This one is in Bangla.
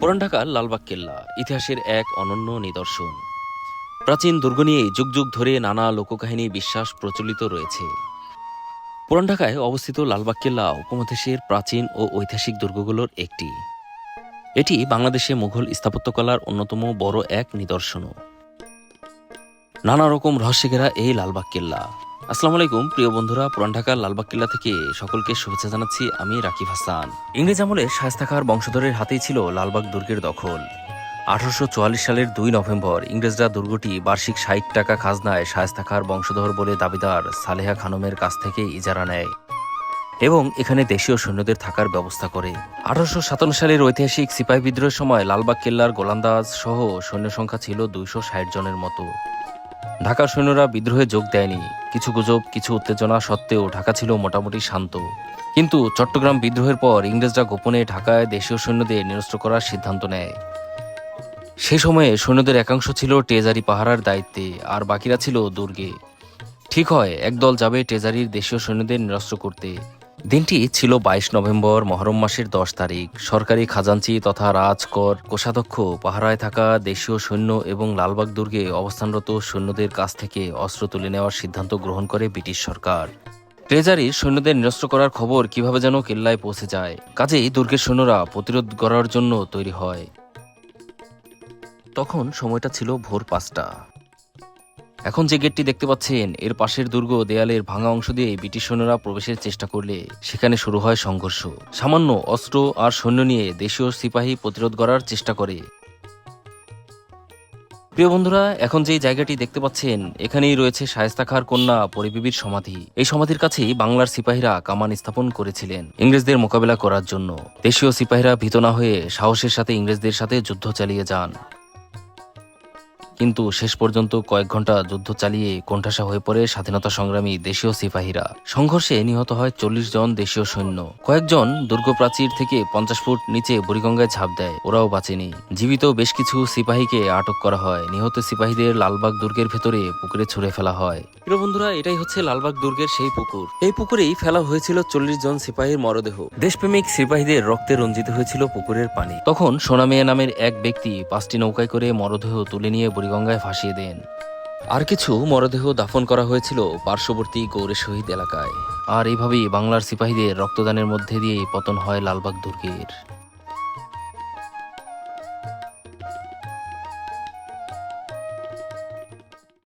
পুরান ঢাকার লালবাগ কেল্লা ইতিহাসের এক অনন্য নিদর্শন। প্রাচীন দুর্গ নিয়ে যুগ যুগ ধরে নানা লোককাহিনী বিশ্বাস প্রচলিত রয়েছে। পুরান ঢাকায় অবস্থিত লালবাগ কেল্লা উপমহাদেশের প্রাচীন ও ঐতিহাসিক দুর্গগুলোর একটি। এটি বাংলাদেশে মুঘল স্থাপত্যকলার অন্যতম বড় এক নিদর্শনও। নানা রকম রহস্যে ঘেরা এই লালবাগ কেল্লা। আসসালামু আলাইকুম, প্রিয় বন্ধুরা, পুরান ঢাকার লালবাগ কিল্লা থেকে সকলকে শুভেচ্ছা জানাচ্ছি আমি রাকিব হাসান। ইংরেজ আমলে শায়স্তা খাঁর বংশধরের হাতেই ছিল লালবাগ দুর্গের দখল। আঠারোশো চুয়াল্লিশ সালের দুই নভেম্বর ইংরেজরা দুর্গটি বার্ষিক ষাট টাকা খাজনায় শায়স্তা খাঁর বংশধর বলে দাবিদার সালেহা খানমের কাছ থেকে ইজারা নেয় এবং এখানে দেশীয় সৈন্যদের থাকার ব্যবস্থা করে। আঠারোশো সাতান্ন সালের ঐতিহাসিক সিপাহী বিদ্রোহের সময় লালবাগ কেল্লার গোলান্দাজ সহ সৈন্য সংখ্যা ছিল দুইশো ষাট জনের মতো। ঢাকার সৈন্যরা বিদ্রোহে যোগ দেয়নি। কিছু গুজব, কিছু উত্তেজনা সত্ত্বেও ঢাকা ছিল মোটামুটি শান্ত। কিন্তু চট্টগ্রাম বিদ্রোহের পর ইংরেজরা গোপনে ঢাকায় দেশীয় সৈন্যদের নিরস্ত্র করার সিদ্ধান্ত নেয়। সে সময়ে সৈন্যদের একাংশ ছিল টেজারি পাহারার দায়িত্বে, আর বাকিরা ছিল দুর্গে। ঠিক হয়, একদল যাবে টেজারির দেশীয় সৈন্যদের নিরস্ত্র করতে। দিনটি ছিল বাইশ নভেম্বর মহরম মাসের দশ তারিখ। সরকারি খাজাঞ্চি তথা রাজকর কোষাধ্যক্ষ পাহারায় থাকা দেশীয় সৈন্য এবং লালবাগ দুর্গে অবস্থানরত সৈন্যদের কাছ থেকে অস্ত্র তুলে নেওয়ার সিদ্ধান্ত গ্রহণ করে ব্রিটিশ সরকার। ট্রেজারি সৈন্যদের নিরস্ত্র করার খবর কীভাবে যেন কেল্লায় পৌঁছে যায়, কাজেই দুর্গের সৈন্যরা প্রতিরোধ করার জন্য তৈরি হয়। তখন সময়টা ছিল ভোর পাঁচটা। এখন যে গেটটি দেখতে পাচ্ছেন, এর পাশের দুর্গ দেয়ালের ভাঙা অংশ দিয়ে ব্রিটিশ সৈন্যরা প্রবেশের চেষ্টা করলে সেখানে শুরু হয় সংঘর্ষ। সামান্য অস্ত্র আর সৈন্য নিয়ে দেশীয় সিপাহী প্রতিরোধ করার চেষ্টা করে। প্রিয় বন্ধুরা, এখন যে জায়গাটি দেখতে পাচ্ছেন, এখানেই রয়েছে শায়েস্তা খাঁর কন্যা পরিবিবির সমাধি। এই সমাধির কাছেই বাংলার সিপাহীরা কামান স্থাপন করেছিলেন ইংরেজদের মোকাবেলা করার জন্য। দেশীয় সিপাহীরা ভীত না হয়ে সাহসের সাথে ইংরেজদের সাথে যুদ্ধ চালিয়ে যান। কিন্তু শেষ পর্যন্ত কয়েক ঘণ্টা যুদ্ধ চালিয়ে কোণঠাসা হয়ে পড়ে স্বাধীনতা সংগ্রামী দেশীয় সিপাহীরা। সংঘর্ষে নিহত হয় চল্লিশ জন দেশীয় সৈন্য। কয়েকজন দুর্গ প্রাচীর থেকে পঞ্চাশ ফুট নিচে বুড়িগঙ্গায় ঝাঁপ দেয়, ওরাও বাঁচেনি। জীবিত বেশ কিছু সিপাহীকে আটক করা হয়। নিহত সিপাহীদের লালবাগ দুর্গের ভেতরে পুকুরে ছুড়ে ফেলা হয়। প্রিয় বন্ধুরা, এটাই হচ্ছে লালবাগ দুর্গের সেই পুকুর। এই পুকুরেই ফেলা হয়েছিল চল্লিশ জন সিপাহীর মরদেহ। দেশপ্রেমিক সিপাহীদের রক্তে রঞ্জিত হয়েছিল পুকুরের পানি। তখন সোনামিয়া নামের এক ব্যক্তি পাঁচটি নৌকায় করে মরদেহ তুলে নিয়ে বুড়িগঙ্গায় ভাসিয়ে দেন। আর কিছু মরদেহ দাফন করা হয়েছিল পার্শ্ববর্তী গৌরে শহীদ এলাকায়। আর এইভাবেই বাংলার সিপাহীদের রক্তদানের মধ্যে দিয়ে পতন হয় লালবাগ দুর্গের।